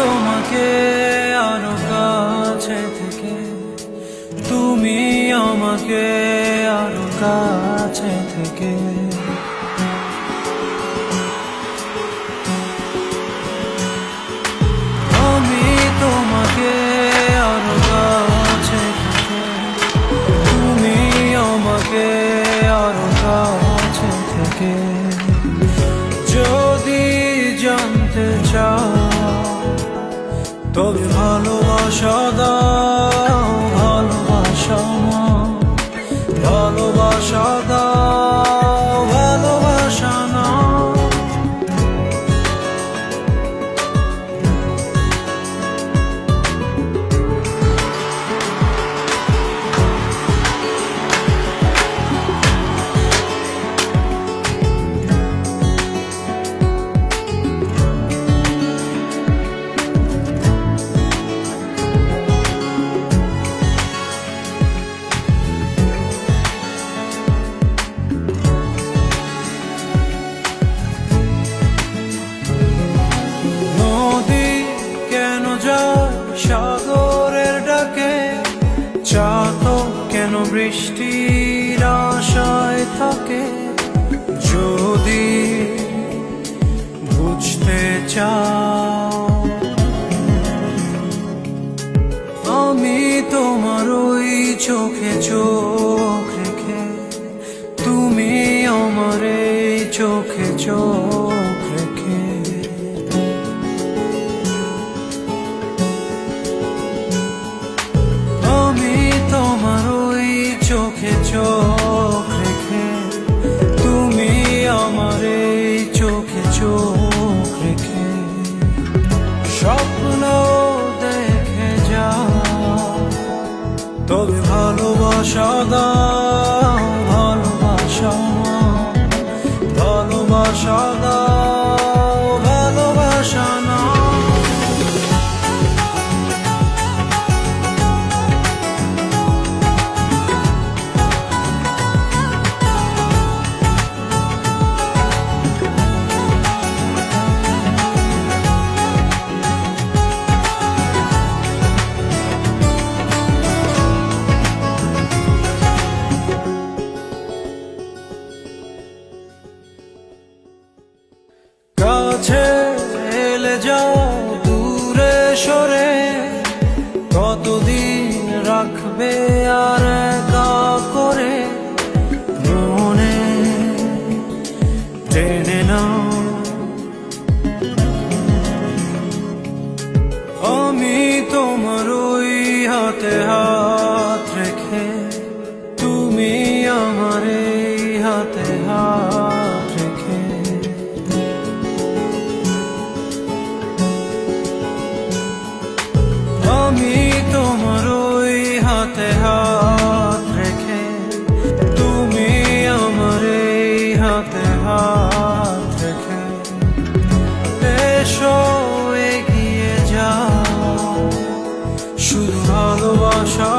তোমাকে আরও কাছে থেকে তুমি আমাকে আরও কাছে তবে ভালোবাসা দাও। বৃষ্টির আশায় থাকে যদি বুঝতে চাও। আমি তোমার ওই চোখে চোখ চোখে চোখ রেখে, তুমি আমার এই চোখে চোখ রেখে, স্বপ্ন দেখে যা তবে ভালোবাসা দাও। কাছে যাও, দূরে সরে। কতদিন রাখবে আর একা করে? মনে টেনে নাও। আমি তোমার ওই হাতে হাত রেখে, তুমি আমার এই হাতে হাত হাতে রেখে তুমি আমার এই হাতে হাত রেখে এসো এগিয়ে যাও। শুধু ভালোবাসা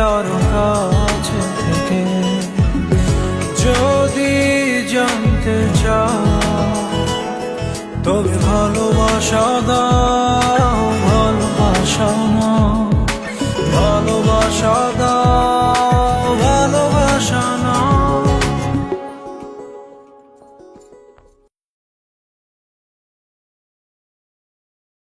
আরও কাছে থেকে। যদি জানতে চাও তবে ভালোবাসা দাও।